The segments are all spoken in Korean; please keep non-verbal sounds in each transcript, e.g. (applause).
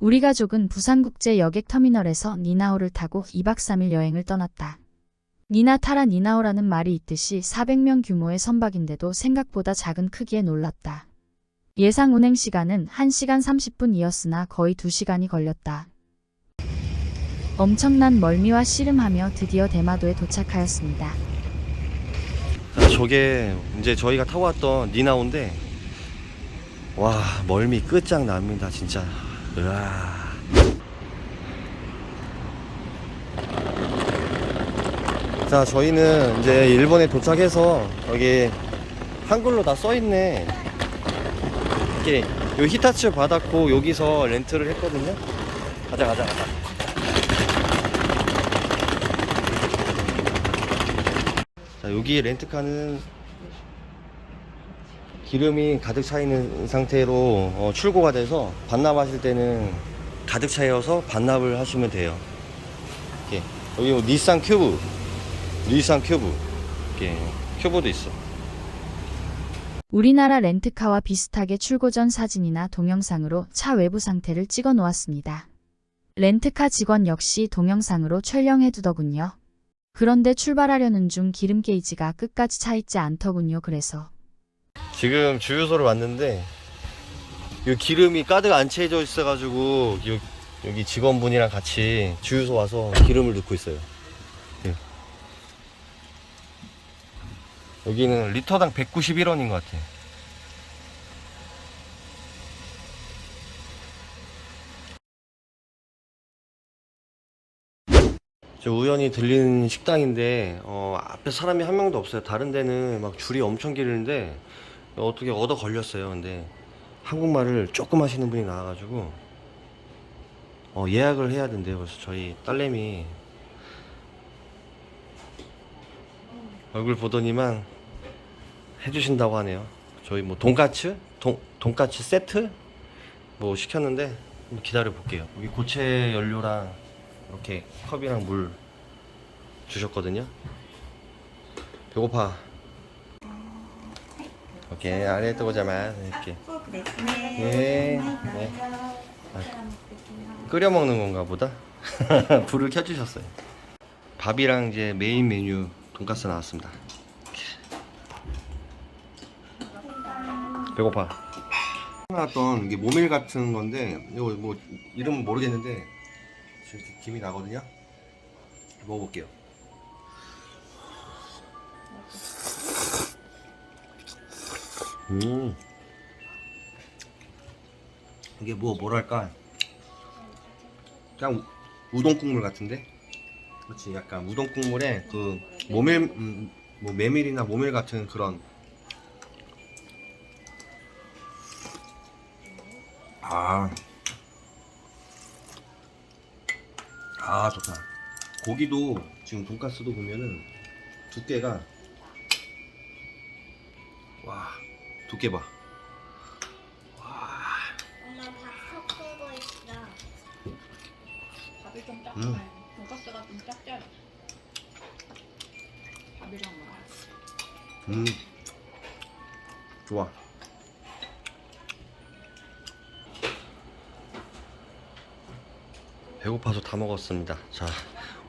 우리 가족은 부산국제 여객터미널에서 니나오를 타고 2박 3일 여행을 떠났다. 니나 타라 니나오라는 말이 있듯이 400명 규모의 선박인데도 생각보다 작은 크기에 놀랐다. 예상 운행 시간은 1시간 30분이었으나 거의 2시간이 걸렸다. 엄청난 멀미와 씨름하며 드디어 대마도에 도착하였습니다. 자, 저게 이제 저희가 타고 왔던 니나오인데 와 멀미 끝장납니다 진짜. 으아. 자 저희는 이제 일본에 도착해서 여기 한글로 다 써있네. 이렇게 요 히타츠 받았고 여기서 렌트를 했거든요. 가자 가자 가자. 자 여기 렌트카는 기름이 가득 차 있는 상태로 어, 출고가 돼서 반납하실 때는 가득 차여서 반납을 하시면 돼요. 이렇게 여기 뭐 닛산 큐브, 닛산 큐브, 이렇게 큐브도 있어. 우리나라 렌트카와 비슷하게 출고 전 사진이나 동영상으로 차 외부 상태를 찍어 놓았습니다. 렌트카 직원 역시 동영상으로 촬영해 두더군요. 그런데 출발하려는 중 기름 게이지가 끝까지 차 있지 않더군요. 그래서 지금 주유소를 왔는데 이 기름이 가득 안 채져 있어가지고 요- 여기 직원분이랑 같이 주유소 와서 기름을 넣고 있어요. 예. 여기는 리터당 191원인 것 같아. 저 우연히 들린 식당인데 어, 앞에 사람이 한 명도 없어요. 다른 데는 막 줄이 엄청 길는데 어떻게 얻어 걸렸어요. 근데 한국말을 조금 하시는 분이 나와가지고 어, 예약을 해야 된대요. 그래서 저희 딸내미 얼굴 보더니만 해주신다고 하네요. 저희 뭐 돈까츠, 돈 돈까츠 세트 뭐 시켰는데 기다려 볼게요. 여기 고체 연료랑 이렇게 컵이랑 물 주셨거든요. 배고파. 오케이, 아리가또 고자마 이렇게. フォークですね。 네. はい、 네. どうぞ。 끓여 먹는 건가 보다. (laughs) 불을 켜주셨어요. 밥이랑 이제 메인 메뉴 돈가스 나왔습니다. 배고파. 나왔던 이게 모밀 같은 건데 이거 뭐 이름은 모르겠는데 지금 이렇게 김이 나거든요. 먹어볼게요. 음. 이게 뭐 뭐랄까 그냥 우- 우동 국물 같은데 그렇지 약간 우동 국물에 그 모밀 음, 뭐 메밀이나 모밀 같은 그런 아. 아, 좋다. 고기도 지금 돈가스도 보면은 두께가 와, 두께 봐. 와. 엄마 밥 섞고 있어. 밥이 좀 음. 딱딱해. 돈가스가 좀 짭짤해. 밥이랑 먹어. 음. 좋아. 배고파서 다 먹었습니다. 자,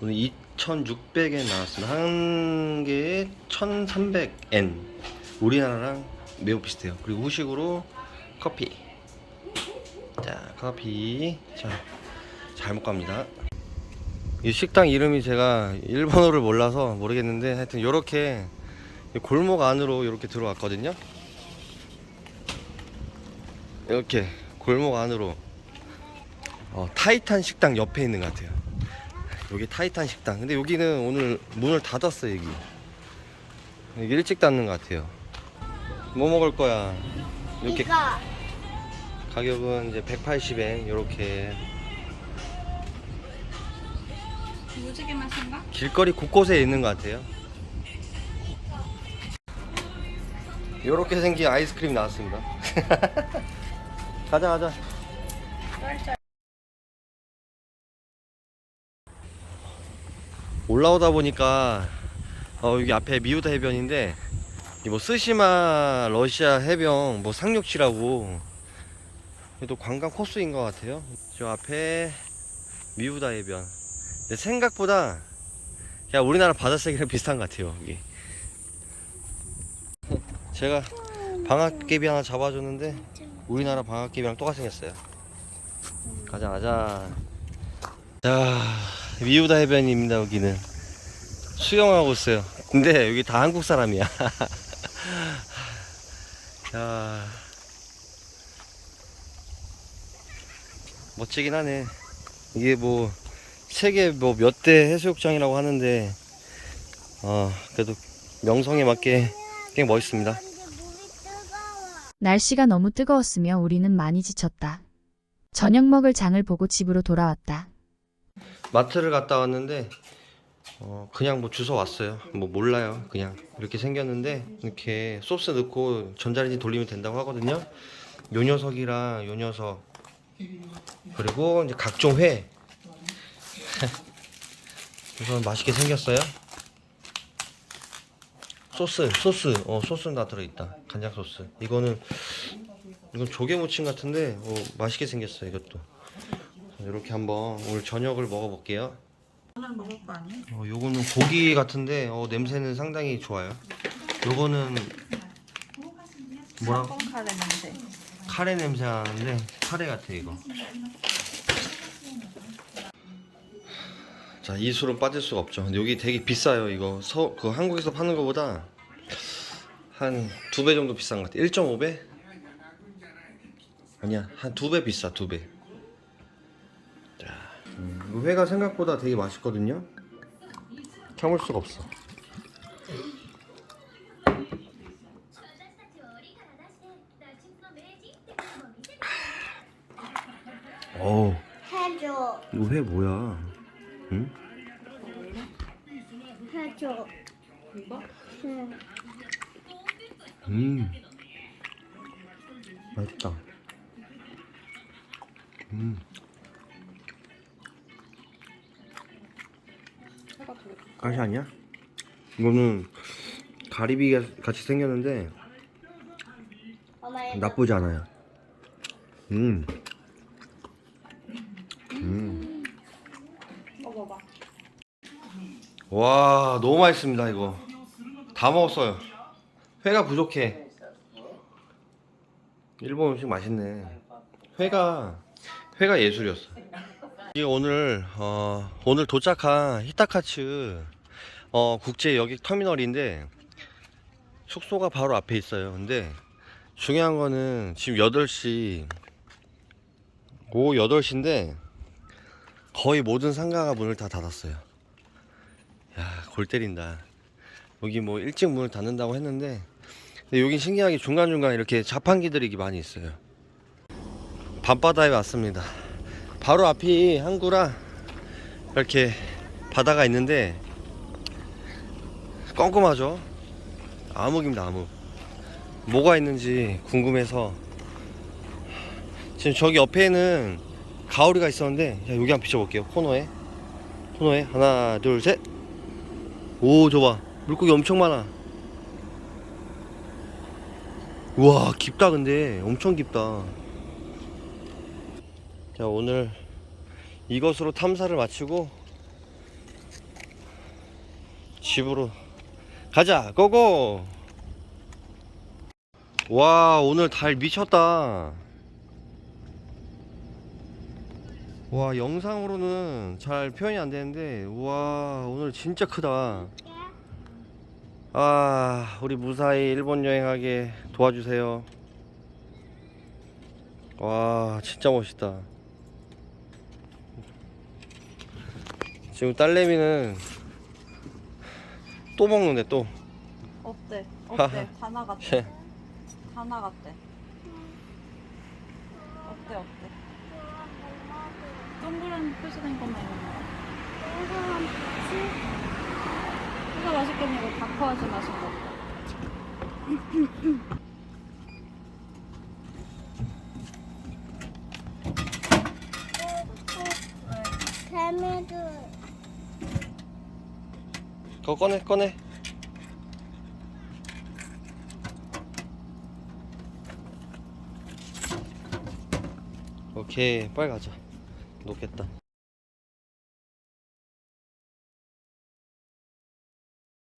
오늘 2,600엔 나왔습니다. 한 개에 1,300엔. 우리나라랑 매우 비슷해요. 그리고 후식으로 커피. 자, 커피. 자, 잘 먹고 갑니다. 이 식당 이름이 제가 일본어를 몰라서 모르겠는데 하여튼 요렇게 이 골목 안으로 이렇게 들어왔거든요. 이렇게 골목 안으로 어, 타이탄 식당 옆에 있는 것 같아요. 여기 타이탄 식당. 근데 여기는 오늘 문을 닫았어 여기. 여기 일찍 닫는 것 같아요. 뭐 먹을 거야? 이렇게 이거 가격은 이제 180엔 이렇게 무지개 맛인가? 길거리 곳곳에 있는 것 같아요. 이렇게 생긴 아이스크림 나왔습니다. (laughs) 가자 가자. 올라오다 보니까 어, 여기 앞에 미우다 해변인데 이 뭐 스시마 러시아 해변 뭐 상륙지라고 또 관광 코스인 것 같아요. 저 앞에 미우다 해변. 근데 생각보다 그냥 우리나라 바다색이랑 비슷한 것 같아요. 여기. 제가 방학개비 하나 잡아줬는데 우리나라 방학개비랑 똑같이 생겼어요. 가자 가자. 자 미우다 해변입니다 여기는 수영하고 있어요. 근데 여기 다 한국 사람이야. (laughs) 야 멋지긴 하네. 이게 뭐 세계 뭐 몇 대 해수욕장이라고 하는데 어 그래도 명성에 맞게 꽤 멋있습니다. 날씨가 너무 뜨거웠으며 우리는 많이 지쳤다. 저녁 먹을 장을 보고 집으로 돌아왔다. 마트를 갔다 왔는데 어 그냥 뭐 주워 왔어요. 뭐 몰라요. 그냥 이렇게 생겼는데 이렇게 소스 넣고 전자레인지 돌리면 된다고 하거든요. 요 녀석이랑 요 녀석 그리고 이제 각종 회. (laughs) 우선 맛있게 생겼어요. 소스, 소스, 어 소스는 다 들어있다. 간장 소스. 이거는 이건 조개 무침 같은데 어, 맛있게 생겼어요. 이것도. 이렇게 한번 오늘 저녁을 먹어볼게요. 먹을 거 아니야? 어, 요거는 고기 같은데 어, 냄새는 상당히 좋아요. 요거는 뭐라 뻥카레 냄새. 카레 냄새 나는데 카레 같아 이거. 자, 이 술은 빠질 수가 없죠. 여기 되게 비싸요. 이거 서, 그 한국에서 파는 거보다 한 두 배 정도 비싼 것 같아. 1.5배? 아니야, 한 두 배 비싸, 두 배. 회가 생각보다 되게 맛있거든요. 참을 수가 없어. 어우, 해줘. 이거 회 뭐야? 응? 해줘. 이거? 응. 음, 맛있다. 음, 가 가시 아니야? 이거는 가리비 같이 생겼는데 나쁘지 않아요. 음, 음, 먹어봐. 와 너무 맛있습니다 이거. 다 먹었어요. 회가 부족해. 일본 음식 맛있네. 회가 회가 예술이었어. 이 오늘 어, 오늘 도착한 히타카츠 어, 국제 여객 터미널인데 숙소가 바로 앞에 있어요. 근데 중요한 거는 지금 8시 오후 8시인데 거의 모든 상가가 문을 다 닫았어요. 야, 골 때린다. 여기 뭐 일찍 문을 닫는다고 했는데 근데 여긴 신기하게 중간중간 이렇게 자판기들이 많이 있어요. 밤바다에 왔습니다. 바로 앞이 항구라 이렇게 바다가 있는데 껌껌하죠? 암흑입니다, 암흑. 뭐가 있는지 궁금해서 지금 저기 옆에는 가오리가 있었는데 자, 여기 한번 비춰볼게요. 코너에 코너에 하나, 둘, 셋. 오, 저봐 물고기 엄청 많아. 우와, 깊다 근데 엄청 깊다. 자, 오늘 이것으로 탐사를 마치고 집으로 가자, 고고! 와, 오늘 달 미쳤다. 와, 영상으로는 잘 표현이 안 되는데, 와, 오늘 진짜 크다. 아, 우리 무사히 일본 여행하게 도와주세요. 와, 진짜 멋있다. 지금 딸내미는 또 먹는데 또. 어때? 어때? 다 나갔대. 예. 다 나갔대. 어때 어때? 동그란 표시된 것만 있는 거야. 이거 맛있겠네. 이거 다커하지 마신 거. 개미들. 그거 꺼내, 꺼내. 오케이 빨리 가자. 놓겠다.